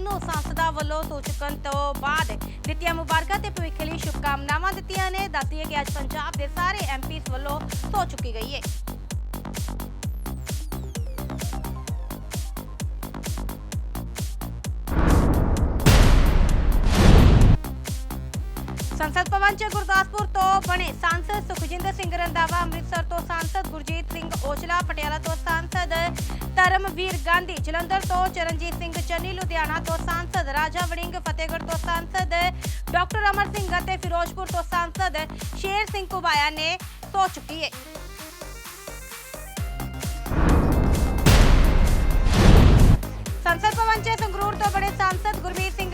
ਤਿੰਨੋਂ ਸੰਸਦਾਂ ਵੱਲੋਂ ਸੋ ਚੁੱਕਣ ਤੋਂ ਬਾਅਦ ਦਿੱਤੀਆਂ ਮੁਬਾਰਕਾਂ ਤੇ ਭਵਿੱਖ ਲਈ ਸ਼ੁਭਕਾਮਨਾਵਾਂ ਦਿੱਤੀਆਂ ਨੇ। ਦੱਸਦੀ ਹੈ ਕਿ ਅੱਜ ਪੰਜਾਬ ਦੇ ਸਾਰੇ ਐਮਪੀਸ ਵੱਲੋਂ ਸੋ ਚੁੱਕੀ ਗਈ ਹੈ ਸੰਸਦ ਭਵਨ ਚ ਗੁਰਦਾਸਪੁਰ ਤੋਂ ਬਣੇ ਸਾਂਸਦ ਸੁਖਜਿੰਦਰ ਸਿੰਘ ਰੰਧਾਵਾ ਅੰਮ੍ਰਿਤਸਰ ਤੋਂ ਸਾਂਸਦ ਗੁਰਜੀਤ ਸਿੰਘ ਔਜਲਾ ਪਟਿਆਲਾ ਤੋਂ ਸਾਂਸਦ ਧਰਮਵੀਰ ਗਾਂਧੀ, ਜਲੰਧਰ ਤੋਂ ਚਰਨਜੀਤ ਸਿੰਘ ਚੰਨੀ, ਲੁਧਿਆਣਾ ਤੋਂ ਸਾਂਸਦ ਰਾਜਾ ਵੜਿੰਗ, ਫਤਿਹਗੜ੍ਹ ਤੋਂ ਸਾਂਸਦ ਡਾਕਟਰ ਅਮਰ ਸਿੰਘ ਅਤੇ ਫਿਰੋਜ਼ਪੁਰ ਤੋਂ ਸਾਂਸਦ ਸ਼ੇਰ ਸਿੰਘ ਕੁਬਾਇਆ ਨੇ ਸੋ ਚੁੱਕੀ ਹੈ ਸੰਸਦ ਭਵਨ ਚ ਸੰਗਰੂਰ ਤੋਂ ਬੜੇ ਸਾਂਸਦ ਗੁਰਮੀਤ ਸਿੰਘ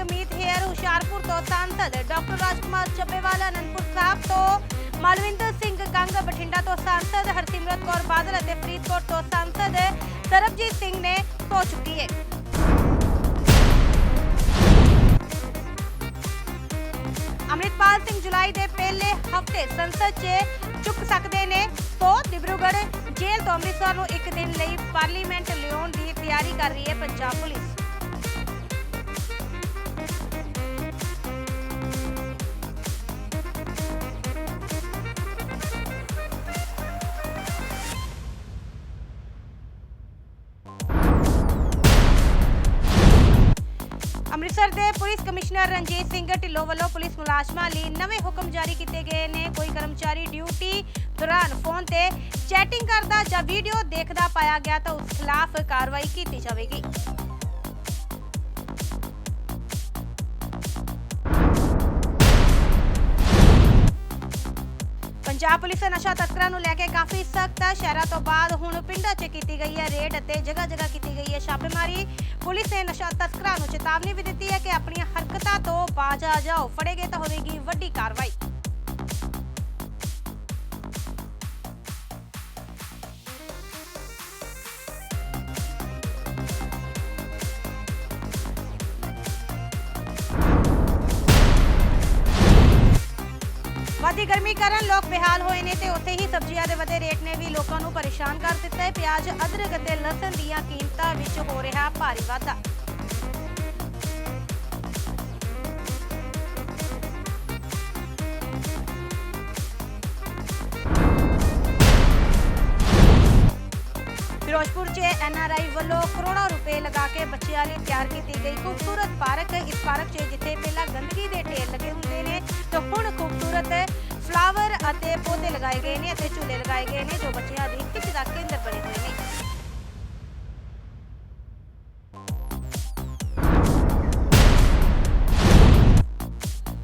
ਮੀਤ ਹੇਅਰ ਹੁਸ਼ਿਆਰਪੁਰ ਤੋਂ ਸਾਂਸਦ ਡਾਕਟਰ ਰਾਜਕੁਮਾਰ ਚੱਬੇਵਾਲ ਅਨੰਦਪੁਰ ਸਾਹਿਬ ਤੋਂ ਮਲਵਿੰਦਰ ਸਿੰਘ ਕੰਗ ਬਠਿੰਡਾ ਤੋਂ ਸਾਂਸਦ ਹਰਸਿਮਰਤ ਕੌਰ ਬਾਦਲ ਅਤੇ ਫਰੀਦਕੋਟ ਤੋਂ ਸਾਂਸਦ ਸਰਬਜੀਤ ਸਿੰਘ ਨੇ ਸੋ ਚੁੱਕੀ ਹੈ ਅੰਮ੍ਰਿਤਪਾਲ ਸਿੰਘ ਜੁਲਾਈ ਦੇ ਪਹਿਲੇ ਹਫ਼ਤੇ ਸੰਸਦ 'ਚ ਚੁੱਕ ਸਕਦੇ ਨੇ ਤੋਂ ਡਿਬਰੂਗੜ੍ਹ ਜੇਲ੍ਹ ਤੋਂ ਅੰਮ੍ਰਿਤਸਰ ਨੂੰ ਇੱਕ ਦਿਨ ਲਈ ਪਾਰਲੀਮੈਂਟ ਲਿਆਉਣ ਦੀ ਤਿਆਰੀ ਕਰ ਰਹੀ ਹੈ ਪੰਜਾਬ ਪੁਲਿਸ ਅੰਮ੍ਰਿਤਸਰ ਦੇ ਪੁਲਿਸ ਕਮਿਸ਼ਨਰ ਰਣਜੀਤ ਸਿੰਘ ਢਿੱਲੋਂ ਵੱਲੋਂ ਪੁਲਿਸ ਮੁਲਾਜ਼ਮਾਂ ਲਈ ਨਵੇਂ ਹੁਕਮ ਜਾਰੀ ਕੀਤੇ ਗਏ ਨੇ। ਕੋਈ ਕਰਮਚਾਰੀ ਡਿਊਟੀ ਦੌਰਾਨ ਫੋਨ ਤੇ ਚੈਟਿੰਗ ਕਰਦਾ ਜਾਂ ਵੀਡੀਓ ਦੇਖਦਾ ਪਾਇਆ ਗਿਆ ਤਾਂ ਉਸ ਖਿਲਾਫ ਕਾਰਵਾਈ ਕੀਤੀ ਜਾਵੇਗੀ। ਪੰਜਾਬ ਪੁਲਿਸ ਨੇ ਨਸ਼ਾ ਤਸਕਰਾਂ ਨੂੰ ਲੈ ਕੇ ਕਾਫੀ ਸਖਤ ਹੈ। ਸ਼ਹਿਰਾਂ ਤੋਂ ਬਾਅਦ ਹੁਣ ਪਿੰਡਾਂ 'ਚ ਕੀਤੀ ਗਈ ਹੈ ਰੇਡ ਅਤੇ ਜਗ੍ਹਾ ਜਗ੍ਹਾ ਕੀਤੀ ਗਈ ਹੈ ਛਾਪੇਮਾਰੀ। ਪੁਲਿਸ ਨੇ ਨਸ਼ਾ ਤਸਕਰਾਂ ਨੂੰ ਚੇਤਾਵਨੀ ਵੀ ਦਿੱਤੀ ਹੈ ਕਿ ਆਪਣੀਆਂ ਹਰਕਤਾਂ ਤੋਂ ਬਾਜ ਆ ਜਾਓ। ਫੜੇਗੇ ਤਾਂ ਹੋਵੇਗੀ ਵੱਡੀ ਕਾਰਵਾਈ। ਵਧੀ ਗਰਮੀ ਕਾਰਨ ਲੋਕ ਬੇਹਾਲ ਹੋਏ ਨੇ ਤੇ ਉੱਥੇ ਹੀ ਸਬਜ਼ੀਆਂ ਦੇ ਵਧੇ ਰੇਟ ਨੇ ਵੀ ਲੋਕਾਂ ਨੂੰ ਪਰੇਸ਼ਾਨ ਕਰ ਦਿੱਤਾ ਹੈ। ਪਿਆਜ਼, ਅਦਰਕ ਅਤੇ ਲਸਣ ਦੀਆਂ ਕੀਮਤਾਂ ਵਿੱਚ ਹੋ ਰਿਹਾ ਭਾਰੀ ਵਾਧਾ। ਫਿਰੋਜ਼ਪੁਰ 'ਚ ਐਨਆਰਆਈ ਵੱਲੋਂ ਕਰੋੜਾਂ ਰੁਪਏ ਲਗਾ ਕੇ ਬੱਚਿਆਂ ਲਈ ਤਿਆਰ ਕੀਤੀ ਗਈ ਖੂਬਸੂਰਤ ਪਾਰਕ। ਇਸ ਪਾਰਕ 'ਚ ਜਿੱਥੇ ਪਹਿਲਾਂ ਗੰਦਗੀ ਦੇ ਢੇਰ ਲੱਗੇ ਹੁੰਦੇ ਨੇ, ਤਾਂ ਹੁਣ ਖੂਬਸੂਰਤ ਫਲਾਵਰ ਅਤੇ ਪੌਦੇ ਲਗਾਏ ਗਏ ਨੇ ਅਤੇ ਝੂਲੇ ਲਗਾਏ ਗਏ ਨੇ ਜੋ ਬੱਚਿਆਂ ਦੀ ਖਿੱਚ ਦਾ ਕੇਂਦਰ ਬਣੇ ਹੋਏ ਨੇ।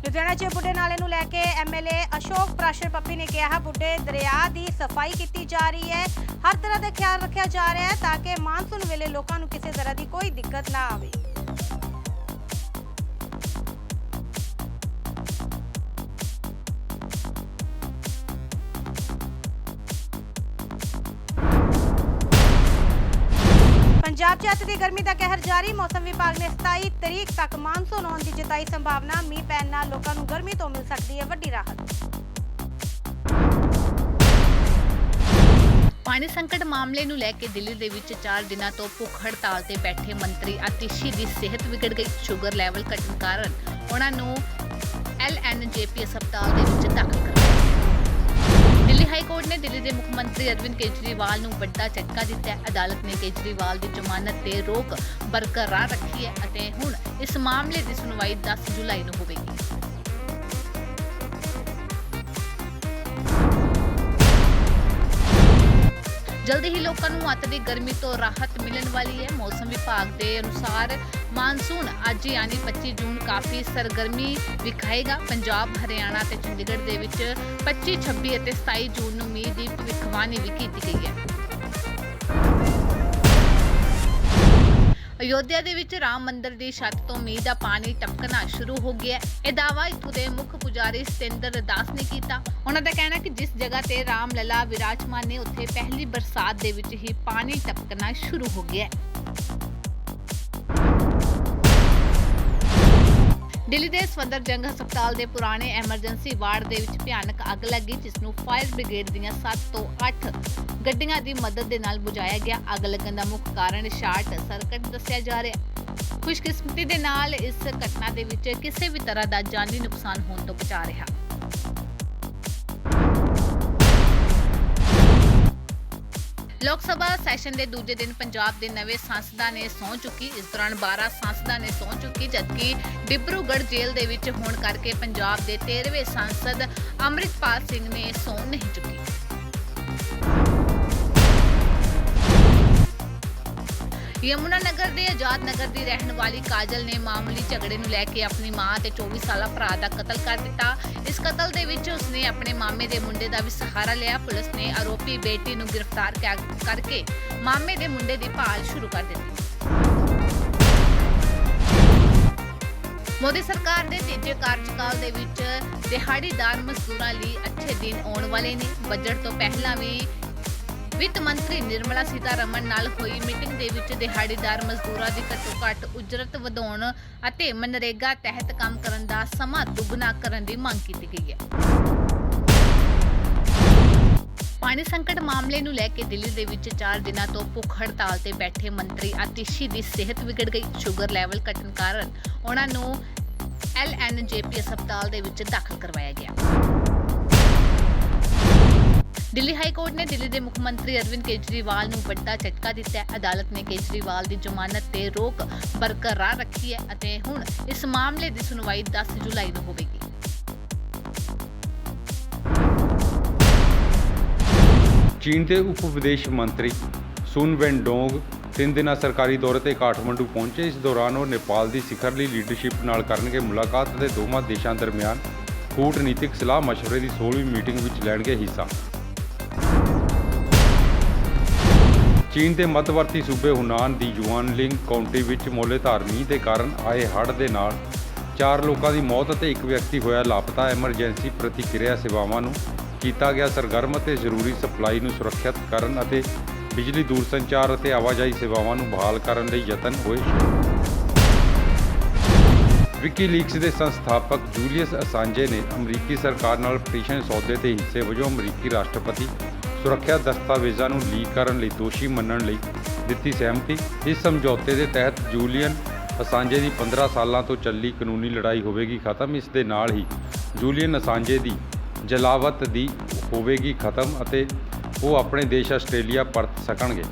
ਲੁਧਿਆਣਾ 'ਚ ਬੁੱਢੇ ਨਾਲੇ ਨੂੰ ਲੈ ਕੇ ਐਮਐਲਏ ਅਸ਼ੋਕ ਪ੍ਰਾਸ਼ਰ ਪੱਪੀ ਨੇ ਕਿਹਾ, ਬੁੱਢੇ ਦਰਿਆ ਦੀ ਸਫ਼ਾਈ ਕੀਤੀ ਜਾ ਰਹੀ ਹੈ। ਹਰ ਤਰ੍ਹਾਂ ਦਾ ਖਿਆਲ ਰੱਖਿਆ ਜਾ ਰਿਹਾ ਹੈ ਤਾਂ ਕਿ ਮਾਨਸੂਨ ਵੇਲੇ ਲੋਕਾਂ ਨੂੰ ਕਿਸੇ ਤਰ੍ਹਾਂ ਦੀ ਕੋਈ ਦਿੱਕਤ ਨਾ ਆਵੇ। ਪੰਜਾਬ ਦੀ ਗਰਮੀ ਦਾ ਕਹਿਰ ਜਾਰੀ, ਮੌਸਮ ਵਿਭਾਗ ਨੇ 27 ਤਰੀਕ ਤੱਕ ਮਾਨਸੂਨ ਆਉਣ ਦੀ ਜਤਾਈ ਸੰਭਾਵਨਾ। ਮੀਂਹ ਪੈਣ ਨਾਲ ਲੋਕਾਂ ਨੂੰ ਗਰਮੀ ਤੋਂ ਮਿਲ ਸਕਦੀ ਹੈ ਵੱਡੀ ਰਾਹਤ। ਪਾਣੀ ਸੰਕਟ ਮਾਮਲੇ ਨੂੰ ਲੈ ਕੇ ਦਿੱਲੀ ਦੇ ਵਿੱਚ 4 ਦਿਨਾਂ ਤੋਂ ਭੁੱਖ ਹੜਤਾਲ ਤੇ ਬੈਠੇ ਮੰਤਰੀ ਆਤਿਸ਼ੀ ਦੀ ਸਿਹਤ ਵਿਗੜ ਗਈ। ਸ਼ੂਗਰ ਲੈਵਲ ਘਟਣ ਕਾਰਨ ਉਹਨਾਂ ਨੂੰ ਐਲਐਨਜੇਪੀ ਹਸਪਤਾਲ ਦੇ ਵਿੱਚ ਦਾਖਲ ਹਾਈ ਕੋਰਟ ਨੇ ਦਿੱਲੀ ਦੇ ਮੁੱਖ ਮੰਤਰੀ ਅਰਵਿੰਦ ਕੇਜਰੀਵਾਲ ਨੂੰ ਵੱਡਾ ਝਟਕਾ ਦਿੱਤਾ ਹੈ। ਅਦਾਲਤ ਨੇ ਕੇਜਰੀਵਾਲ ਦੀ ਜ਼ਮਾਨਤ ਤੇ ਰੋਕ ਬਰਕਰਾਰ ਰੱਖੀ ਹੈ ਅਤੇ ਹੁਣ ਇਸ ਮਾਮਲੇ ਦੀ ਸੁਣਵਾਈ 10 ਜੁਲਾਈ ਨੂੰ ਹੋਵੇਗੀ। ਜਲਦੀ ਹੀ ਲੋਕਾਂ ਨੂੰ ਅੱਤ ਦੀ ਗਰਮੀ ਤੋਂ ਰਾਹਤ ਮਿਲਣ ਵਾਲੀ ਹੈ। ਮੌਸਮ ਵਿਭਾਗ ਦੇ ਅਨੁਸਾਰ ਮਾਨਸੂਨ ਅੱਜ ਯਾਨੀ 25 ਜੂਨ ਕਾਫੀ ਸਰਗਰਮੀ ਵਿਖਾਏਗਾ। ਪੰਜਾਬ, ਹਰਿਆਣਾ ਤੇ ਚੰਡੀਗੜ੍ਹ ਦੇ ਵਿੱਚ 25 26 ਅਤੇ 27 ਜੂਨ ਨੂੰ ਮੀਂਹ ਦੀ ਭਵਿੱਖਬਾਣੀ ਵੀ ਕੀਤੀ ਗਈ ਹੈ। ਅਯੋਧਿਆ ਦੇ ਵਿੱਚ ਰਾਮ ਮੰਦਿਰ ਦੀ ਛੱਤ ਤੋਂ ਮੀਂਹ ਦਾ ਪਾਣੀ ਟਪਕਣਾ ਸ਼ੁਰੂ ਹੋ ਗਿਆ ਹੈ। ਇਹ ਦਾਅਵਾ ਇੱਥੋਂ ਦੇ ਮੁੱਖ ਪੁਜਾਰੀ ਸਤਿੰਦਰ ਦਾਸ ਨੇ ਕੀਤਾ ਉਹਨਾਂ ਦਾ ਕਹਿਣਾ ਕਿ ਜਿਸ ਜਗ੍ਹਾ ਤੇ ਰਾਮ ਲਲਾ ਵਿਰਾਜਮਾਨ ਨੇ, ਉੱਥੇ ਪਹਿਲੀ ਬਰਸਾਤ ਦੇ ਵਿੱਚ ਹੀ ਪਾਣੀ ਟਪਕਣਾ ਸ਼ੁਰੂ ਹੋ ਗਿਆ ਹੈ ਦਿੱਲੀ ਦੇ ਸਵੰਦਰ ਜੰਗ ਹਸਪਤਾਲ ਦੇ ਪੁਰਾਣੇ ਐਮਰਜੈਂਸੀ ਵਾਰਡ ਦੇ ਵਿੱਚ ਭਿਆਨਕ ਅੱਗ ਲੱਗੀ ਜਿਸ ਨੂੰ ਫਾਇਰ ਬ੍ਰਿਗੇਡ ਦੀਆਂ 7 ਤੋਂ 8 ਗੱਡੀਆਂ ਦੀ ਮਦਦ ਦੇ ਨਾਲ ਬੁਝਾਇਆ ਗਿਆ। ਅੱਗ ਲੱਗਣ ਦਾ ਮੁੱਖ ਕਾਰਨ ਸ਼ਾਰਟ ਸਰਕਟ ਦੱਸਿਆ ਜਾ ਰਿਹਾ ਹੈ। ਖੁਸ਼ਕਿਸਮਤੀ ਦੇ ਨਾਲ ਇਸ ਘਟਨਾ ਦੇ ਵਿੱਚ ਕਿਸੇ ਵੀ ਤਰ੍ਹਾਂ ਦਾ ਜਾਨੀ ਨੁਕਸਾਨ ਹੋਣ ਤੋਂ ਬਚਾ ਰਿਹਾ। ਲੋਕ ਸਭਾ ਸੈਸ਼ਨ ਦੇ ਦੂਜੇ ਦਿਨ ਪੰਜਾਬ ਦੇ ਨਵੇਂ ਸੰਸਦਾਂ ਨੇ ਸਹੁੰ ਚੁੱਕੀ। ਇਸ ਦੌਰਾਨ 12 ਸੰਸਦਾਂ ਨੇ ਸਹੁੰ ਚੁੱਕੀ, ਜਦਕਿ ਡਿਬਰੂਗੜ੍ਹ ਜੇਲ੍ਹ ਦੇ ਵਿੱਚ ਹੋਣ ਕਰਕੇ ਪੰਜਾਬ ਦੇ 13ਵੇਂ ਸੰਸਦ ਅੰਮ੍ਰਿਤਪਾਲ ਸਿੰਘ ਨੇ ਸਹੁੰ ਨਹੀਂ ਚੁੱਕੀ। ਯਮੁਨਾ ਨਗਰ ਦੇ ਆਜ਼ਾਦ ਨਗਰ ਦੀ ਰਹਿਣ ਵਾਲੀ ਕਾਜਲ ਨੇ ਮਾਮੂਲੀ ਝਗੜੇ ਨੂੰ ਲੈ ਕੇ ਆਪਣੀ ਮਾਂ ਤੇ 24 ਸਾਲਾ ਭਰਾ ਦਾ ਕਤਲ ਕਰ ਦਿੱਤਾ। ਇਸ ਦੇ ਵਿੱਚ ਉਸਨੇ ਆਪਣੇ ਮਾਮੇ ਦੇ ਮੁੰਡੇ ਦਾ ਵੀ ਸਹਾਰਾ ਲਿਆ। ਪੁਲਿਸ ਨੇ ਆਰੋਪੀ ਬੇਟੀ ਨੂੰ ਗ੍ਰਿਫਤਾਰ ਕਰਕੇ ਮਾਮੇ ਦੇ ਮੁੰਡੇ ਦੀ ਭਾਲ ਸ਼ੁਰੂ ਕਰ ਦਿੱਤੀ। ਮੋਦੀ ਸਰਕਾਰ ਦੇ ਤੀਜੇ ਕਾਰਜਕਾਲ ਦੇ ਵਿੱਚ ਦਿਹਾੜੀਦਾਰ ਮਜ਼ਦੂਰਾਂ ਲਈ ਅੱਛੇ ਦਿਨ ਆਉਣ ਵਾਲੇ ਨੇ। ਬਜਟ ਤੋਂ ਪਹਿਲਾਂ ਵੀ ਵਿੱਤ ਮੰਤਰੀ ਨਿਰਮਲਾ ਸੀਤਾਰਮਨ ਨਾਲ ਹੋਈ ਮੀਟਿੰਗ ਦੇ ਵਿੱਚ ਦਿਹਾੜੀਦਾਰ ਮਜ਼ਦੂਰਾਂ ਦੀ ਘੱਟੋ ਘੱਟ ਉਜਰਤ ਵਧਾਉਣ ਅਤੇ ਮਨਰੇਗਾ ਤਹਿਤ ਕੰਮ ਕਰਨ ਦਾ ਸਮਾਂ ਦੁੱਗਣਾ ਕਰਨ ਦੀ ਮੰਗ ਕੀਤੀ ਗਈ ਹੈ। ਪਾਣੀ ਸੰਕਟ ਮਾਮਲੇ ਨੂੰ ਲੈ ਕੇ ਦਿੱਲੀ ਦੇ ਵਿੱਚ 4 ਦਿਨਾਂ ਤੋਂ ਭੁੱਖ ਹੜਤਾਲ ਤੇ ਬੈਠੇ ਮੰਤਰੀ ਆਤਿਸ਼ੀ ਦੀ ਸਿਹਤ ਵਿਗੜ ਗਈ। ਸ਼ੂਗਰ ਲੈਵਲ ਘਟਣ ਕਾਰਨ ਉਹਨਾਂ ਨੂੰ ਐਲਐਨਜੇਪੀ ਹਸਪਤਾਲ ਦੇ ਵਿੱਚ ਦਾਖਲ ਕਰਵਾਇਆ ਗਿਆ। ਦਿੱਲੀ ਹਾਈ ਕੋਰਟ ਨੇ ਦਿੱਲੀ ਦੇ ਮੁੱਖ ਮੰਤਰੀ ਅਰਵਿੰਦ ਕੇਜਰੀਵਾਲ ਨੂੰ ਵੱਡਾ ਝਟਕਾ ਦਿੱਤਾ ਹੈ। ਅਦਾਲਤ ਨੇ ਕੇਜਰੀਵਾਲ ਦੀ ਜ਼ਮਾਨਤ ਤੇ ਰੋਕ ਬਰਕਰਾਰ ਰੱਖੀ ਹੈ ਅਤੇ ਹੁਣ ਇਸ ਮਾਮਲੇ ਦੀ ਸੁਣਵਾਈ 10 ਜੁਲਾਈ ਨੂੰ ਹੋਵੇਗੀ। ਚੀਨ ਦੇ ਉਪ ਵਿਦੇਸ਼ ਮੰਤਰੀ ਸੁਨ ਵੈਨਡੋਂਗ ਤਿੰਨ ਦਿਨਾਂ ਸਰਕਾਰੀ ਦੌਰੇ ਤੇ ਕਾਠਮੰਡੂ ਪਹੁੰਚੇ। ਇਸ ਦੌਰਾਨ ਉਹ ਨੇਪਾਲ ਦੀ ਸਿਖਰਲੀ ਲੀਡਰਸ਼ਿਪ ਨਾਲ ਕਰਨਗੇ ਮੁਲਾਕਾਤ ਅਤੇ ਦੋਵਾਂ ਦੇਸ਼ਾਂ ਦਰਮਿਆਨ ਕੂਟਨੀਤਿਕ ਸਲਾਹ ਮਸ਼ਵਰੇ ਦੀ 16ਵੀਂ ਮੀਟਿੰਗ ਵਿੱਚ ਲੈਣਗੇ ਹਿੱਸਾ। ਚੀਨ ਦੇ ਮੱਧਵਰਤੀ ਸੂਬੇ ਹੁਨਾਨ ਦੀ ਯੂਆਨਲਿੰਗ ਕਾਉਂਟੀ ਵਿੱਚ ਮੋਲੇਧਾਰ ਮੀਂਹ ਦੇ ਕਾਰਨ ਆਏ ਹੜ੍ਹ ਦੇ ਨਾਲ ਚਾਰ ਲੋਕਾਂ ਦੀ ਮੌਤ ਅਤੇ ਇੱਕ ਵਿਅਕਤੀ ਹੋਇਆ ਲਾਪਤਾ। ਐਮਰਜੈਂਸੀ ਪ੍ਰਤੀਕਿਰਿਆ ਸੇਵਾਵਾਂ ਨੂੰ ਕੀਤਾ ਗਿਆ ਸਰਗਰਮ ਅਤੇ ਜ਼ਰੂਰੀ ਸਪਲਾਈ ਨੂੰ ਸੁਰੱਖਿਅਤ ਕਰਨ ਅਤੇ ਬਿਜਲੀ ਦੂਰਸੰਚਾਰ ਅਤੇ ਆਵਾਜਾਈ ਸੇਵਾਵਾਂ ਨੂੰ ਬਹਾਲ ਕਰਨ ਲਈ ਯਤਨ ਹੋਏ। ਸ਼ੁਰੂ ਵਿਕੀਲੀਕਸ ਦੇ ਸੰਸਥਾਪਕ ਜੂਲੀਅਸ ਅਸਾਂਜੇ ਨੇ ਅਮਰੀਕੀ ਸਰਕਾਰ ਨਾਲ ਪਟੀਸ਼ਨ ਸੌਦੇ ਤੇ ਹਿੱਸੇ ਵਜੋਂ ਅਮਰੀਕੀ ਰਾਸ਼ਟਰਪਤੀ ਸੁਰੱਖਿਆ ਦਸਤਾਵੇਜ਼ਾਂ ਨੂੰ ਲੀਕ ਕਰਨ ਲਈ ਦੋਸ਼ੀ ਮੰਨਣ ਲਈ ਦਿੱਤੀ ਸਹਿਮਤੀ। ਇਸ ਸਮਝੌਤੇ ਦੇ ਤਹਿਤ ਜੂਲੀਅਨ ਅਸਾਂਜੇ ਦੀ 15 ਸਾਲਾਂ ਤੋਂ ਚੱਲੀ ਕਾਨੂੰਨੀ ਲੜਾਈ ਹੋਵੇਗੀ, ਖਤਮ। ਇਸ ਦੇ ਨਾਲ ਹੀ ਜੂਲੀਅਨ ਅਸਾਂਜੇ ਦੀ ਜਲਾਵਤ ਦੀ ਹੋਵੇਗੀ, ਖਤਮ ਅਤੇ ਉਹ ਆਪਣੇ ਦੇਸ਼ ਆਸਟ੍ਰੇਲੀਆ ਪਰਤ ਸਕਣਗੇ।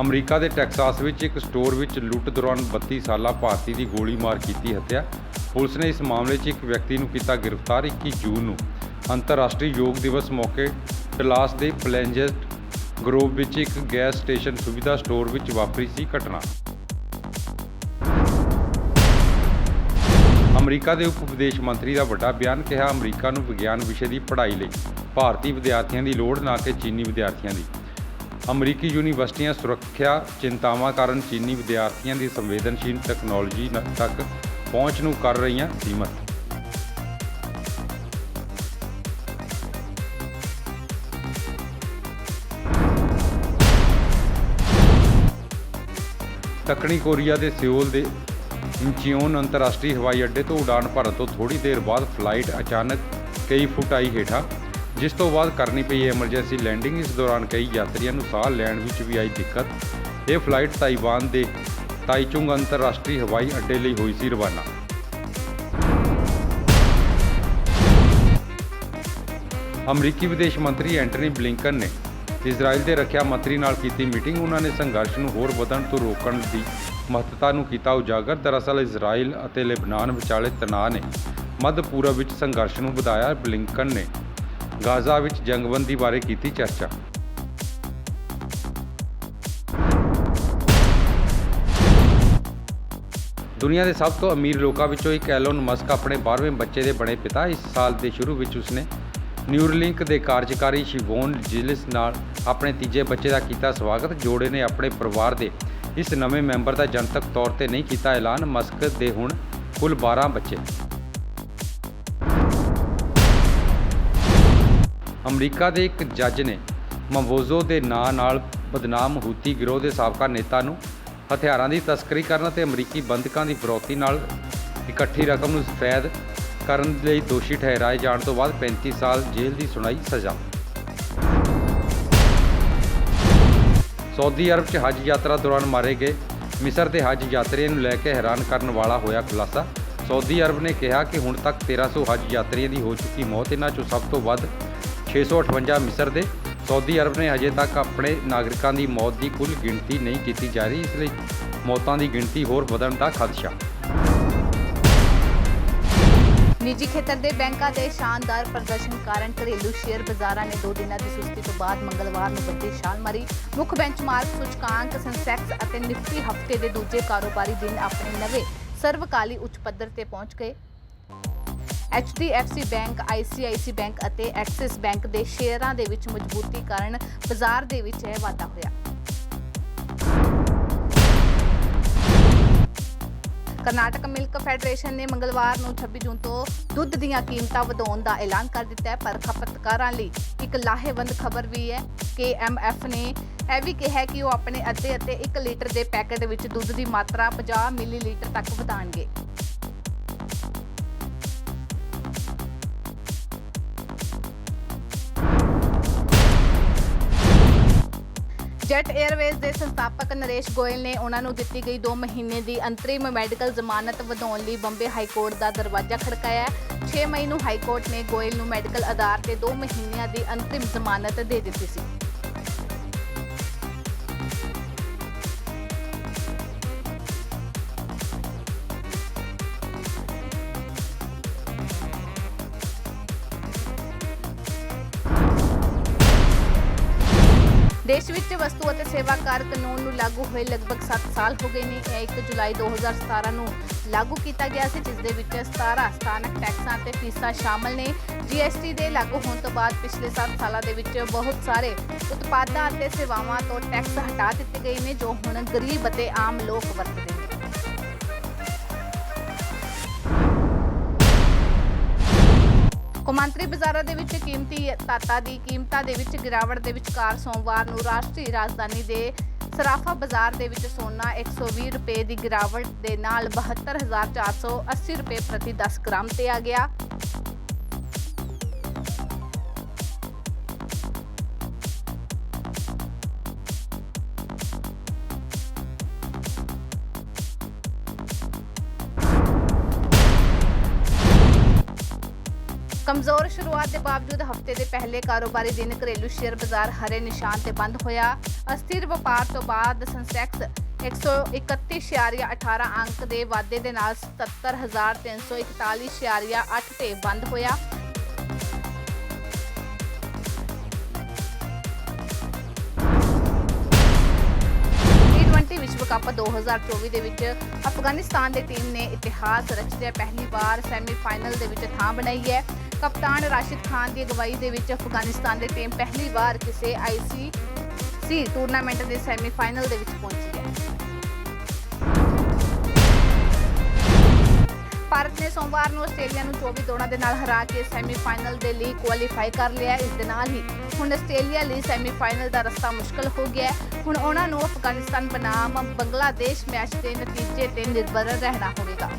ਅਮਰੀਕਾ ਦੇ ਟੈਕਸਾਸ ਵਿੱਚ ਇੱਕ ਸਟੋਰ ਵਿੱਚ ਲੁੱਟ ਦੌਰਾਨ 32 ਸਾਲਾ ਭਾਰਤੀ ਦੀ ਗੋਲੀ ਮਾਰ ਕੀਤੀ ਹੱਤਿਆ। ਪੁਲਿਸ ਨੇ ਇਸ ਮਾਮਲੇ 'ਚ ਇੱਕ ਵਿਅਕਤੀ ਨੂੰ ਕੀਤਾ ਗ੍ਰਿਫਤਾਰ 21 ਜੂਨ ਨੂੰ। ਅੰਤਰਰਾਸ਼ਟਰੀ ਯੋਗ ਦਿਵਸ ਮੌਕੇ ਟਲਾਸ ਦੇ ਪਲੈਂਜਟ ਗਰੋਵ ਵਿੱਚ ਇੱਕ ਗੈਸ ਸਟੇਸ਼ਨ ਸੁਵਿਧਾ ਸਟੋਰ ਵਿੱਚ ਵਾਪਰੀ ਸੀ ਘਟਨਾ। ਅਮਰੀਕਾ ਦੇ ਉਪ ਵਿਦੇਸ਼ ਮੰਤਰੀ ਦਾ ਵੱਡਾ ਬਿਆਨ ਕਿਹਾ, ਅਮਰੀਕਾ ਨੂੰ ਵਿਗਿਆਨ ਵਿਸ਼ੇ ਦੀ ਪੜ੍ਹਾਈ ਲਈ ਭਾਰਤੀ ਵਿਦਿਆਰਥੀਆਂ ਦੀ ਲੋੜ, ਨਾ ਕਿ ਚੀਨੀ ਵਿਦਿਆਰਥੀਆਂ ਦੀ। ਅਮਰੀਕੀ ਯੂਨੀਵਰਸਿਟੀਆਂ ਸੁਰੱਖਿਆ ਚਿੰਤਾਵਾਂ ਕਾਰਨ ਚੀਨੀ ਵਿਦਿਆਰਥੀਆਂ ਦੀ ਸੰਵੇਦਨਸ਼ੀਲ ਟੈਕਨੋਲੋਜੀ ਤੱਕ ਪਹੁੰਚ ਨੂੰ ਕਰ ਰਹੀਆਂ ਸੀਮਤ। ਦੱਖਣੀ ਕੋਰੀਆ ਦੇ ਸਿਓਲ ਦੇ ਇੰਚਿਓਨ ਅੰਤਰਰਾਸ਼ਟਰੀ ਹਵਾਈ ਅੱਡੇ ਤੋਂ ਉਡਾਨ ਭਰਨ ਤੋਂ ਥੋੜੀ ਦੇਰ ਬਾਅਦ ਫਲਾਈਟ ਅਚਾਨਕ ਕਈ ਫੁੱਟ ਆਈ ਹੇਠਾਂ ਜਿਸ ਤੋਂ ਬਾਅਦ ਕਰਨੀ ਪਈ ਐਮਰਜੈਂਸੀ ਲੈਂਡਿੰਗ ਇਸ ਦੌਰਾਨ ਕਈ ਯਾਤਰੀਆਂ ਨੂੰ ਸਾਹ ਲੈਣ ਵਿੱਚ ਵੀ ਆਈ ਦਿੱਕਤ। ਇਹ ਫਲਾਈਟ ਤਾਈਵਾਨ ਦੇ ਤਾਈਚੁੰਗ ਅੰਤਰਰਾਸ਼ਟਰੀ ਹਵਾਈ ਅੱਡੇ ਲਈ ਹੋਈ ਸੀ ਰਵਾਨਾ। ਅਮਰੀਕੀ ਵਿਦੇਸ਼ ਮੰਤਰੀ ਐਂਟਨੀ ਬਲਿੰਕਨ ਨੇ ਇਜ਼ਰਾਈਲ ਦੇ ਰੱਖਿਆ ਮੰਤਰੀ ਨਾਲ ਕੀਤੀ ਮੀਟਿੰਗ। ਉਹਨਾਂ ਨੇ ਸੰਘਰਸ਼ ਨੂੰ ਹੋਰ ਵਧਣ ਤੋਂ ਰੋਕਣ ਦੀ ਮਹੱਤਤਾ ਨੂੰ ਕੀਤਾ ਉਜਾਗਰ। ਦਰਅਸਲ, ਇਜ਼ਰਾਈਲ ਅਤੇ ਲੈਬਨਾਨ ਵਿਚਾਲੇ ਤਣਾਅ ਨੇ ਮੱਧ ਪੂਰਬ ਵਿੱਚ ਸੰਘਰਸ਼ ਨੂੰ ਵਧਾਇਆ। ਬਲਿੰਕਨ ਨੇ ਗਾਜ਼ਾ ਵਿੱਚ ਜੰਗਬੰਦੀ ਬਾਰੇ ਕੀਤੀ ਚਰਚਾ। ਦੁਨੀਆ ਦੇ ਸਭ ਤੋਂ ਅਮੀਰ ਲੋਕਾਂ ਵਿੱਚੋਂ ਇੱਕ ਐਲੋਨ ਮਸਕ ਆਪਣੇ 12ਵੇਂ ਬੱਚੇ ਦੇ ਬਣੇ ਪਿਤਾ ਇਸ ਸਾਲ ਦੇ ਸ਼ੁਰੂ ਵਿੱਚ ਉਸਨੇ ਨਿਊਰਲਿੰਕ ਦੇ ਕਾਰਜਕਾਰੀ ਸ਼ਿਵੋਨ ਜਿਲਿਸ ਨਾਲ ਆਪਣੇ ਤੀਜੇ ਬੱਚੇ ਦਾ ਕੀਤਾ ਸਵਾਗਤ। ਜੋੜੇ ਨੇ ਆਪਣੇ ਪਰਿਵਾਰ ਦੇ ਇਸ ਨਵੇਂ ਮੈਂਬਰ ਦਾ ਜਨਤਕ ਤੌਰ ਤੇ ਨਹੀਂ ਕੀਤਾ ਐਲਾਨ। ਮਸਕ ਦੇ ਹੁਣ ਕੁੱਲ 12 ਬੱਚੇ। ਅਮਰੀਕਾ ਦੇ ਇੱਕ ਜੱਜ ਨੇ ਮਵੋਜ਼ੋ ਦੇ ਨਾਂ ਨਾਲ ਬਦਨਾਮ ਹੂਤੀ ਗਿਰੋਹ ਦੇ ਸਾਬਕਾ ਨੇਤਾ ਨੂੰ ਹਥਿਆਰਾਂ ਦੀ ਤਸਕਰੀ ਕਰਨ ਅਤੇ ਅਮਰੀਕੀ ਬੰਦਕਾਂ ਦੀ ਫਰੋਤੀ ਨਾਲ ਇਕੱਠੀ ਰਕਮ ਨੂੰ ਸਫੈਦ ਕਰਨ ਲਈ ਦੋਸ਼ੀ ਠਹਿਰਾਏ ਜਾਣ ਤੋਂ ਬਾਅਦ 35 ਸਾਲ ਜੇਲ੍ਹ ਦੀ ਸੁਣਾਈ ਸਜ਼ਾ। ਸਾਊਦੀ ਅਰਬ 'ਚ ਹਜ ਯਾਤਰਾ ਦੌਰਾਨ ਮਾਰੇ ਗਏ ਮਿਸਰ ਦੇ ਹਜ ਯਾਤਰੀਆਂ ਨੂੰ ਲੈ ਕੇ ਹੈਰਾਨ ਕਰਨ ਵਾਲਾ ਹੋਇਆ ਖੁਲਾਸਾ। ਸਾਊਦੀ ਅਰਬ ਨੇ ਕਿਹਾ ਕਿ ਹੁਣ ਤੱਕ 1300 ਹਜ ਯਾਤਰੀਆਂ ਦੀ ਹੋ ਚੁੱਕੀ ਮੌਤ ਇਹਨਾਂ 'ਚੋਂ ਸਭ ਤੋਂ ਵੱਧ 658 ਮਿਸਰ ਦੇ ਸਾਊਦੀ ਅਰਬ ਨੇ ਅਜੇ ਤੱਕ ਆਪਣੇ ਨਾਗਰਿਕਾਂ ਦੀ ਮੌਤ ਦੀ ਕੁੱਲ ਗਿਣਤੀ ਨਹੀਂ ਕੀਤੀ ਜਾ ਰਹੀ, ਇਸ ਲਈ ਮੌਤਾਂ ਦੀ ਗਿਣਤੀ ਹੋਰ ਵਧਣ ਦਾ ਖਦਸ਼ਾ। ਨਿੱਜੀ ਖੇਤਰ ਦੇ ਬੈਂਕਾਂ ਦੇ ਸ਼ਾਨਦਾਰ ਪ੍ਰਦਰਸ਼ਨ ਕਾਰਨ ਘਰੇਲੂ ਸ਼ੇਅਰ ਬਾਜ਼ਾਰਾਂ ਨੇ ਦੋ ਦਿਨਾਂ ਦੀ ਸੁਸਤੀ ਤੋਂ ਬਾਅਦ ਮੰਗਲਵਾਰ ਨੂੰ ਵੱਡੀ ਛਾਲ ਮਾਰੀ। ਮੁੱਖ ਬੈਂਚਮਾਰਕ ਸੂਚਕਾਂਕ, ਸੈਂਸੈਕਸ ਅਤੇ ਨਿਫਟੀ ਹਫ਼ਤੇ ਦੇ ਦੂਜੇ ਕਾਰੋਬਾਰੀ ਦਿਨ ਆਪਣੇ ਨਵੇਂ ਸਰਵਕਾਲੀ ਉੱਚ ਪੱਧਰ ਤੇ ਪਹੁੰਚ ਗਏ। HDFC ਬੈਂਕ ICICI ਬੈਂਕ ਅਤੇ ਐਕਸਿਸ ਬੈਂਕ ਦੇ ਸ਼ੇਅਰਾਂ ਦੇ ਵਿੱਚ ਮਜ਼ਬੂਤੀ ਕਾਰਨ ਬਾਜ਼ਾਰ ਦੇ ਵਿੱਚ ਇਹ ਵਾਧਾ ਹੋਇਆ। ਕਰਨਾਟਕ ਮਿਲਕ ਫੈਡਰੇਸ਼ਨ ਨੇ ਮੰਗਲਵਾਰ ਨੂੰ 26 ਜੂਨ ਤੋਂ ਦੁੱਧ ਦੀਆਂ ਕੀਮਤਾਂ ਵਧਾਉਣ ਦਾ ਐਲਾਨ ਕਰ ਦਿੱਤਾ ਹੈ, ਪਰ ਖਪਤਕਾਰਾਂ ਲਈ ਇੱਕ ਲਾਹੇਵੰਦ ਖਬਰ ਵੀ ਹੈ। ਕਿ ਐਮਐਫ ਨੇ ਇਹ ਵੀ ਕਿਹਾ ਕਿ ਉਹ ਆਪਣੇ ਅੱਧੇ ਅਤੇ 1 ਲੀਟਰ ਦੇ ਪੈਕੇਟ ਵਿੱਚ ਦੁੱਧ ਦੀ ਮਾਤਰਾ 50 ਮਿਲੀਲੀਟਰ ਤੱਕ ਵਧਾਉਣਗੇ ਜੈਟ 에ਅਰਵੇਜ਼ ਦੇ ਸੰਸਥਾਪਕ ਨਰੇਸ਼ ਗੋਇਲ ਨੇ ਉਹਨਾਂ ਨੂੰ ਦਿੱਤੀ ਗਈ 2 ਮਹੀਨੇ ਦੀ ਅੰਤਰਿਮ ਮੈਡੀਕਲ ਜ਼ਮਾਨਤ ਵਧਾਉਣ ਲਈ ਬੰਬੇ ਹਾਈ ਕੋਰਟ ਦਾ ਦਰਵਾਜ਼ਾ ਖੜਕਾਇਆ। ਹੈ 6 ਮਈ ਨੂੰ ਹਾਈ ਕੋਰਟ ਨੇ ਗੋਇਲ ਨੂੰ ਮੈਡੀਕਲ ਆਧਾਰ ਤੇ 2 ਮਹੀਨਿਆਂ ਦੀ ਅੰਤਰਿਮ ਜ਼ਮਾਨਤ ਦੇ ਦਿੱਤੀ ਸੀ। ਵਸਤੂ ਅਤੇ ਸੇਵਾ ਕਰ ਕਾਨੂੰਨ ਨੂੰ ਲਾਗੂ ਹੋਏ ਲਗਭਗ 7 ਸਾਲ ਹੋ ਗਏ ਨੇ। ਇਹ 1 ਜੁਲਾਈ 2017 ਨੂੰ ਲਾਗੂ ਕੀਤਾ ਗਿਆ ਸੀ, ਜਿਸ ਦੇ ਵਿੱਚ 17 ਸਥਾਨਕ ਟੈਕਸਾਂ ਅਤੇ ਫੀਸਾਂ ਸ਼ਾਮਲ ਨੇ। GST ਦੇ ਲਾਗੂ ਹੋਣ ਤੋਂ ਬਾਅਦ ਪਿਛਲੇ 7 ਸਾਲਾਂ ਦੇ ਵਿੱਚ ਬਹੁਤ ਸਾਰੇ ਉਤਪਾਦਾਂ ਅਤੇ ਸੇਵਾਵਾਂ ਤੋਂ ਟੈਕਸ ਹਟਾ ਦਿੱਤੇ ਗਏ ਨੇ, ਜੋ ਹੁਣ ਗਰੀਬ ਅਤੇ ਆਮ ਲੋਕ ਵਰਤਦੇ ਨੇ। ਕੌਮਾਂਤਰੀ ਬਾਜ਼ਾਰਾਂ ਦੇ ਵਿੱਚ ਕੀਮਤੀ ਤਾਤਾ ਦੀ ਕੀਮਤਾਂ ਦੇ ਵਿੱਚ ਗਿਰਾਵਟ ਦੇ ਵਿਚਕਾਰ ਸੋਮਵਾਰ ਨੂੰ ਰਾਸ਼ਟਰੀ ਰਾਜਧਾਨੀ ਦੇ ਸਰਾਫਾ ਬਾਜ਼ਾਰ ਦੇ ਵਿੱਚ ਸੋਨਾ 120 ਰੁਪਏ ਦੀ ਗਿਰਾਵਟ ਦੇ ਨਾਲ 72480 ਰੁਪਏ ਪ੍ਰਤੀ 10 ਗ੍ਰਾਮ ਤੇ ਆ ਗਿਆ। ਕਮਜ਼ੋਰ ਸ਼ੁਰੂਆਤ ਦੇ ਬਾਵਜੂਦ ਹਫ਼ਤੇ ਦੇ ਪਹਿਲੇ ਕਾਰੋਬਾਰੀ ਦਿਨ ਘਰੇਲੂ ਸ਼ੇਅਰ ਬਾਜ਼ਾਰ ਹਰੇ ਨਿਸ਼ਾਨ ਤੇ ਬੰਦ ਹੋਇਆ। ਅਸਥਿਰ ਵਪਾਰ ਤੋਂ ਬਾਅਦ ਸੈਂਸੈਕਸ 131.18 ਅੰਕ ਦੇ ਵਾਧੇ ਦੇ ਨਾਲ 77341.8 ਤੇ ਬੰਦ ਹੋਇਆ। T20 ਵਿਸ਼ਵ ਕੱਪ 2024 ਦੇ ਵਿੱਚ ਅਫਗਾਨਿਸਤਾਨ ਦੀ ਟੀਮ ਨੇ ਇਤਿਹਾਸ ਰਚਦਿਆਂ ਪਹਿਲੀ ਵਾਰ ਸੈਮੀਫਾਈਨਲ ਦੇ ਵਿੱਚ ਥਾਂ ਬਣਾਈ ਹੈ। ਕਪਤਾਨ ਰਾਸ਼ਿਦ ਖਾਨ ਦੀ ਅਗਵਾਈ ਦੇ ਵਿੱਚ ਅਫਗਾਨਿਸਤਾਨ ਦੀ ਟੀਮ ਪਹਿਲੀ ਵਾਰ ਕਿਸੇ ਆਈਸੀਸੀ ਟੂਰਨਾਮੈਂਟ ਦੇ ਸੈਮੀਫਾਈਨਲ ਦੇ ਵਿੱਚ ਪਹੁੰਚੀ ਹੈ। ਭਾਰਤ ਨੇ ਸੋਮਵਾਰ ਨੂੰ ਆਸਟ੍ਰੇਲੀਆ ਨੂੰ 24 ਦੌੜਾਂ ਦੇ ਨਾਲ ਹਰਾ ਕੇ ਸੈਮੀਫਾਈਨਲ ਦੇ ਲਈ ਕੁਆਲੀਫਾਈ ਕਰ ਲਿਆ। ਇਸ ਦੇ ਨਾਲ ਹੀ ਹੁਣ ਆਸਟ੍ਰੇਲੀਆ ਲਈ ਸੈਮੀਫਾਈਨਲ ਦਾ ਰਸਤਾ ਮੁਸ਼ਕਲ ਹੋ ਗਿਆ ਹੁਣ ਉਹਨਾਂ ਨੂੰ ਅਫਗਾਨਿਸਤਾਨ ਬਨਾਮ ਬੰਗਲਾਦੇਸ਼ ਮੈਚ ਦੇ ਨਤੀਜੇ ਤੇ ਨਿਰਭਰ ਰਹਿਣਾ ਹੋਵੇਗਾ।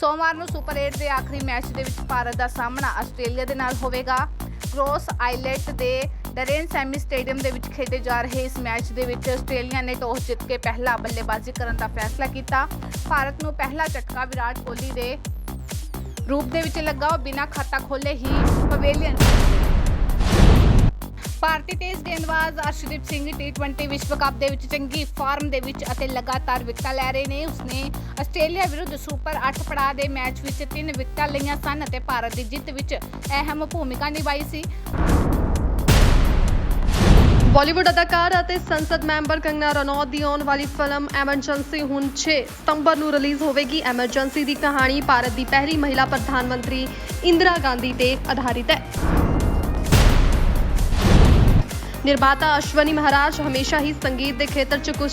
ਸੋਮਵਾਰ ਨੂੰ ਸੁਪਰ 8 ਦੇ ਆਖਰੀ ਮੈਚ ਦੇ ਵਿੱਚ ਭਾਰਤ ਦਾ ਸਾਹਮਣਾ ਆਸਟ੍ਰੇਲੀਆ ਦੇ ਨਾਲ ਹੋਵੇਗਾ। ਕ੍ਰੋਸ ਆਈਲੈਟ ਦੇ ਡਰੇਨ ਸੈਮੀ ਸਟੇਡੀਅਮ ਦੇ ਵਿੱਚ ਖੇਡੇ ਜਾ ਰਹੇ ਇਸ ਮੈਚ ਦੇ ਵਿੱਚ ਆਸਟ੍ਰੇਲੀਆ ਨੇ ਟੌਸ ਜਿੱਤ ਕੇ ਪਹਿਲਾ ਬੱਲੇਬਾਜ਼ੀ ਕਰਨ ਦਾ ਫੈਸਲਾ ਕੀਤਾ। ਭਾਰਤ ਨੂੰ ਪਹਿਲਾ ਝਟਕਾ ਵਿਰਾਟ ਕੋਹਲੀ ਦੇ ਰੂਪ ਦੇ ਵਿੱਚ ਲੱਗਾ ਉਹ ਬਿਨਾਂ ਖਾਤਾ ਖੋਲੇ ਹੀ ਪਵੇਲੀਅਨ ਭਾਰਤੀ ਤੇਜ਼ ਗੇਂਦਬਾਜ਼ ਅਰਸ਼ਦੀਪ ਸਿੰਘ ਟੀ20 ਵਿਸ਼ਵ ਕੱਪ ਦੇ ਵਿੱਚ ਚੰਗੀ ਫਾਰਮ ਦੇ ਵਿੱਚ ਅਤੇ ਲਗਾਤਾਰ ਵਿਕਟਾਂ ਲੈ ਰਹੇ ਨੇ। ਉਸਨੇ ਆਸਟ੍ਰੇਲੀਆ ਵਿਰੁੱਧ ਸੁਪਰ 8 ਪੜਾਅ ਦੇ ਮੈਚ ਵਿੱਚ ਤਿੰਨ ਵਿਕਟਾਂ ਲਈਆਂ ਸਨ ਅਤੇ ਭਾਰਤ ਦੀ ਜਿੱਤ ਵਿੱਚ ਅਹਿਮ ਭੂਮਿਕਾ ਨਿਭਾਈ ਸੀ। ਬਾਲੀਵੁੱਡ ਅਦਾਕਾਰ ਅਤੇ ਸੰਸਦ ਮੈਂਬਰ ਕੰਗਨਾ ਰਣੌਤ ਦੀ ਆਉਣ ਵਾਲੀ ਫਿਲਮ ਐਮਰਜੈਂਸੀ ਹੁਣ 6 ਸਤੰਬਰ ਨੂੰ ਰਿਲੀਜ਼ ਹੋਵੇਗੀ। ਐਮਰਜੈਂਸੀ ਦੀ ਕਹਾਣੀ ਭਾਰਤ ਦੀ ਪਹਿਲੀ ਮਹਿਲਾ ਪ੍ਰਧਾਨ ਮੰਤਰੀ ਇੰਦਰਾ ਗਾਂਧੀ ਤੇ ਆਧਾਰਿਤ ਹੈ। ਨਿਰਮਾਤਾ ਅਸ਼ਵਨੀ ਮਹਾਰਾਜ ਹਮੇਸ਼ਾ ਹੀ ਸੰਗੀਤ ਦੇ ਖੇਤਰ 'ਚ ਕੁਝ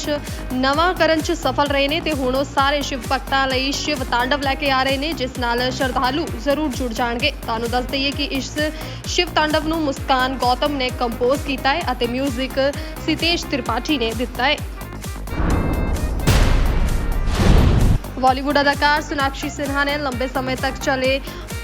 ਨਵਾਂ ਕਰਨ 'ਚ ਸਫਲ ਰਹੇ ਨੇ ਤੇ ਹੁਣ ਉਹ ਸਾਰੇ ਸ਼ਿਵ ਭਗਤਾਂ ਲਈ ਸ਼ਿਵ ਤਾਂਡਵ ਲੈ ਕੇ ਆ ਰਹੇ ਨੇ, ਜਿਸ ਨਾਲ ਸ਼ਰਧਾਲੂ ਜ਼ਰੂਰ ਜੁੜ ਜਾਣਗੇ। ਤੁਹਾਨੂੰ ਦੱਸ ਦਈਏ ਕਿ ਇਸ ਸ਼ਿਵ ਤਾਂਡਵ ਨੂੰ ਮੁਸਕਾਨ ਗੌਤਮ ਨੇ ਕੰਪੋਜ਼ ਕੀਤਾ ਹੈ ਅਤੇ ਮਿਊਜ਼ਿਕ ਸਿਤੇਸ਼ ਤ੍ਰਿਪਾਠੀ ਨੇ ਦਿੱਤਾ ਹੈ। ਬਾਲੀਵੁੱਡ ਅਦਾਕਾਰ ਸੁਨਾਕਸ਼ੀ ਸਿਨਹਾ ਨੇ ਲੰਬੇ ਸਮੇਂ ਤੱਕ ਚਲੇ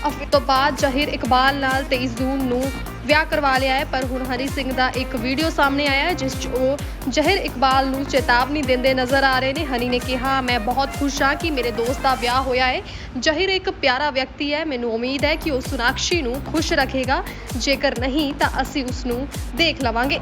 ਅਫੇ ਤੋਂ ਬਾਅਦ ਜ਼ਹੀਰ ਇਕਬਾਲ ਨਾਲ 23 ਜੂਨ ਨੂੰ ਵਿਆਹ ਕਰਵਾ ਲਿਆ ਹੈ, ਪਰ ਹੁਣ ਹਰੀ ਸਿੰਘ ਦਾ ਇੱਕ ਵੀਡੀਓ ਸਾਹਮਣੇ ਆਇਆ ਹੈ, ਜਿਸ 'ਚ ਉਹ ਜ਼ਹਿਰ ਇਕਬਾਲ ਨੂੰ ਚੇਤਾਵਨੀ ਦਿੰਦੇ ਨਜ਼ਰ ਆ ਰਹੇ ਨੇ। ਹਨੀ ਨੇ ਕਿਹਾ, ਮੈਂ ਬਹੁਤ ਖੁਸ਼ ਹਾਂ ਕਿ ਮੇਰੇ ਦੋਸਤ ਦਾ ਵਿਆਹ ਹੋਇਆ ਹੈ। ਜ਼ਹਿਰ ਇੱਕ ਪਿਆਰਾ ਵਿਅਕਤੀ ਹੈ। ਮੈਨੂੰ ਉਮੀਦ ਹੈ ਕਿ ਉਹ ਸੁਨਾਕਸ਼ੀ ਨੂੰ ਖੁਸ਼ ਰੱਖੇਗਾ। ਜੇਕਰ ਨਹੀਂ, ਤਾਂ ਅਸੀਂ ਉਸ ਨੂੰ ਦੇਖ ਲਵਾਂਗੇ।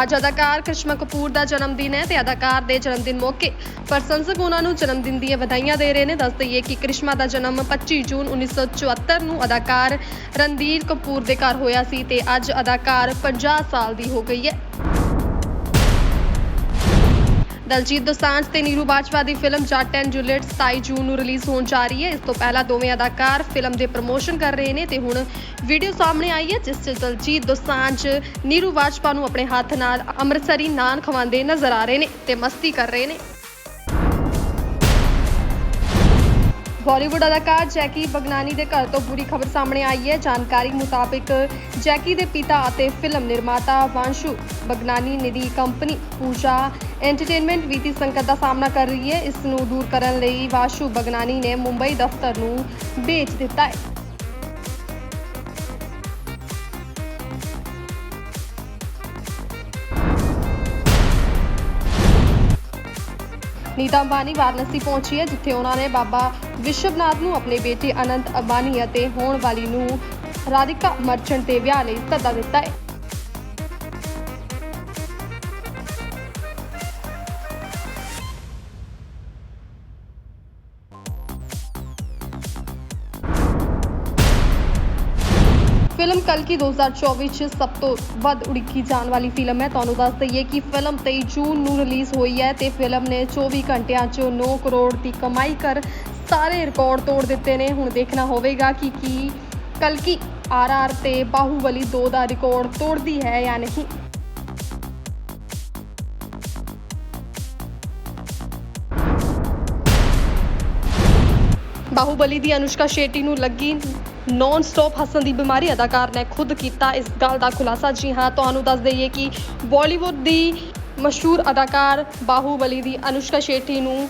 ਅੱਜ ਅਦਾਕਾਰ ਕ੍ਰਿਸ਼ਮਾ ਕਪੂਰ ਦਾ ਜਨਮ ਦਿਨ ਹੈ ਤੇ ਅਦਾਕਾਰ ਦੇ ਜਨਮ ਦਿਨ ਮੌਕੇ ਪ੍ਰਸ਼ੰਸਕ ਉਹਨਾਂ ਨੂੰ ਜਨਮ ਦਿਨ ਦੀਆਂ ਵਧਾਈਆਂ ਦੇ ਰਹੇ ਨੇ। ਦੱਸ ਦਈਏ ਕਿ ਕ੍ਰਿਸ਼ਮਾ ਦਾ ਜਨਮ 25 ਜੂਨ 1974 ਨੂੰ ਅਦਾਕਾਰ ਰਣਧੀਰ ਕਪੂਰ ਦੇ ਘਰ ਹੋਇਆ ਸੀ ਤੇ ਅੱਜ ਅਦਾਕਾਰ 50 ਸਾਲ ਦੀ ਹੋ ਗਈ ਹੈ। ਦਲਜੀਤ ਦੋਸਾਂਝ ਤੇ ਨੀਰੂ ਬਾਜਵਾ ਦੀ ਫਿਲਮ ਜੱਟ ਐਂਡ ਜੂਲੀਅਟ 27 ਜੂਨ ਨੂੰ ਰਿਲੀਜ਼ ਹੋਣ ਜਾ ਰਹੀ ਹੈ। ਇਸ ਤੋਂ ਪਹਿਲਾਂ ਦੋਵੇਂ ਅਦਾਕਾਰ ਫਿਲਮ ਦੇ ਪ੍ਰਮੋਸ਼ਨ ਕਰ ਰਹੇ ਨੇ ਤੇ ਹੁਣ ਵੀਡੀਓ ਸਾਹਮਣੇ ਆਈ ਹੈ, ਜਿਸ 'ਚ ਦਲਜੀਤ ਦੋਸਾਂਝ, ਨੀਰੂ ਬਾਜਵਾ ਨੂੰ ਆਪਣੇ ਹੱਥ ਨਾਲ ਅੰਮ੍ਰਿਤਸਰੀ ਨਾਨ ਖਵਾਉਂਦੇ ਨਜ਼ਰ ਆ ਰਹੇ ਨੇ ਤੇ ਮਸਤੀ ਕਰ ਰਹੇ ਨੇ। ਬਾਲੀਵੁੱਡ ਅਦਾਕਾਰ ਜੈਕੀ ਬਗਨਾਨੀ ਦੇ ਘਰ ਤੋਂ ਬੁਰੀ ਖਬਰ ਸਾਹਮਣੇ ਆਈ ਹੈ। ਜਾਣਕਾਰੀ ਮੁਤਾਬਿਕ ਜੈਕੀ ਦੇ ਪਿਤਾ ਅਤੇ ਫਿਲਮ ਨਿਰਮਾਤਾ ਵਾਂਸ਼ੂ ਬਗਨਾਨੀ ਨੇ ਦੀ ਕੰਪਨੀ ਪੂਜਾ ਐਂਟਰਟੇਨਮੈਂਟ ਵਿੱਤੀ ਸੰਕਟ ਦਾ ਸਾਹਮਣਾ ਕਰ ਰਹੀ ਹੈ। ਇਸ ਨੂੰ ਦੂਰ ਕਰਨ ਲਈ ਵਾਸ਼ੂ ਬਗਨਾਨੀ ਨੇ ਮੁੰਬਈ ਦਫ਼ਤਰ ਨੂੰ ਵੇਚ ਦਿੱਤਾ ਹੈ। ਨੀਤਾ ਅੰਬਾਨੀ ਵਾਰਾਣਸੀ ਪਹੁੰਚੀ ਹੈ, ਜਿੱਥੇ ਉਹਨਾਂ ਨੇ ਬਾਬਾ ਵਿਸ਼ਵਨਾਥ ਨੂੰ ਆਪਣੇ ਬੇਟੇ ਅਨੰਤ ਅੰਬਾਨੀ ਅਤੇ ਹੋਣ ਵਾਲੀ ਨੂੰ ਰਾਧਿਕਾ ਮਰਚੈਂਟ ਦੇ ਵਿਆਹ ਲਈ ਸੱਦਾ ਦਿੱਤਾ ਹੈ। ਫਿਲਮ ਕਲਕੀ 2024 ਚ ਸਭ ਤੋਂ ਵੱਧ ਉਡੀਕੀ ਜਾਣ ਵਾਲੀ ਫਿਲਮ ਹੈ। ਤੁਹਾਨੂੰ ਦੱਸ ਦਈਏ ਕਿ ਫਿਲਮ 23 ਜੂਨ ਨੂੰ ਰਿਲੀਜ਼ ਹੋਈ ਹੈ ਤੇ ਫਿਲਮ ਨੇ 24 ਘੰਟਿਆਂ 'ਚ 9 ਕਰੋੜ ਦੀ ਕਮਾਈ ਕਰ ਸਾਰੇ ਰਿਕਾਰਡ ਤੋੜ ਦਿੱਤੇ ਨੇ। ਹੁਣ ਦੇਖਣਾ ਹੋਵੇਗਾ ਕਿ ਕੀ ਕਲਕੀ ਆਰਆਰ ਤੇ ਬਾਹੂਬਲੀ 2 ਦਾ ਰਿਕਾਰਡ ਤੋੜਦੀ ਹੈ ਜਾਂ ਨਹੀਂ। ਬਾਹੂਬਲੀ ਦੀ ਅਨੁਸ਼ਕਾ ਸ਼ੇਟੀ ਨੂੰ ਲੱਗੀ ਨੌਨ ਸਟਾਪ ਹੱਸਣ ਦੀ ਬਿਮਾਰੀ। ਅਦਾਕਾਰ ਨੇ ਖੁਦ ਕੀਤਾ ਇਸ ਗੱਲ ਦਾ ਖੁਲਾਸਾ। ਜੀ ਹਾਂ, ਤੁਹਾਨੂੰ ਦੱਸ ਦਈਏ ਕਿ ਬਾਲੀਵੁੱਡ ਦੀ ਮਸ਼ਹੂਰ ਅਦਾਕਾਰ ਬਾਹੂਬਲੀ ਦੀ ਅਨੁਸ਼ਕਾ ਸ਼ੇਟੀ ਨੂੰ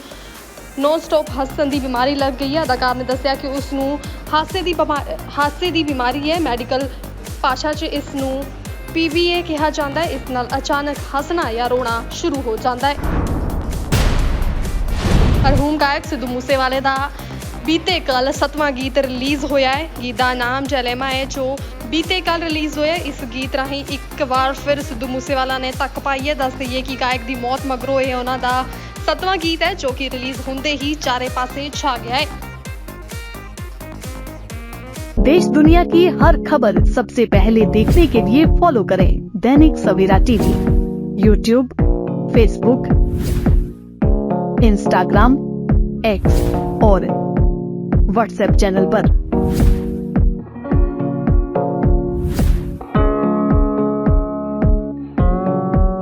ਨੌਨ ਸਟਾਪ ਹੱਸਣ ਦੀ ਬਿਮਾਰੀ ਲੱਗ ਗਈ ਹੈ। ਅਦਾਕਾਰ ਨੇ ਦੱਸਿਆ ਕਿ ਉਸ ਨੂੰ ਹਾਸੇ ਦੀ ਬਿਮਾ- ਹਾਸੇ ਦੀ ਬਿਮਾਰੀ ਹੈ। ਮੈਡੀਕਲ ਭਾਸ਼ਾ 'ਚ ਇਸ ਨੂੰ ਪੀਬੀਏ ਕਿਹਾ ਜਾਂਦਾ ਹੈ। ਇਸ ਨਾਲ ਅਚਾਨਕ ਹੱਸਣਾ ਜਾਂ ਰੋਣਾ ਸ਼ੁਰੂ ਹੋ ਜਾਂਦਾ ਹੈ। ਮਰਹੂਮ ਗਾਇਕ ਸਿੱਧੂ ਮੂਸੇਵਾਲੇ ਦਾ ਬੀਤੇ ਕੱਲ ਸਤਵਾਂ ਗੀਤ ਰਿਲੀਜ਼ ਹੋਇਆ ਹੈ। ਗੀਤ ਦਾ ਨਾਮ ਜਲੇਮਾ ਹੈ, ਜੋ ਬੀਤੇ ਕੱਲ ਰਿਲੀਜ਼ ਹੋਇਆ ਇਸ ਗੀਤ ਰਾਹੀਂ ਇੱਕ ਵਾਰ ਫਿਰ ਸਿੱਧੂ ਮੂਸੇਵਾਲਾ ਨੇ ਤੱਕ ਪਾਈ ਹੈ। ਦੱਸ ਦਈਏ ਕਿ ਗਾਇਕ ਦੀ ਮੌਤ ਮਗਰੋਂ ਇਹ ਉਹਨਾਂ ਦਾ ਸਤਵਾਂ ਗੀਤ ਹੈ ਜੋ ਕਿ ਰਿਲੀਜ਼ ਹੁੰਦੇ ਹੀ ਚਾਰੇ ਪਾਸੇ ਛਾ ਗਿਆ ਹੈ देश दुनिया की हर खबर सबसे पहले देखने के लिए फॉलो करें Dainik Savera TV YouTube Facebook Instagram X और व्हाट्सएप चैनल पर।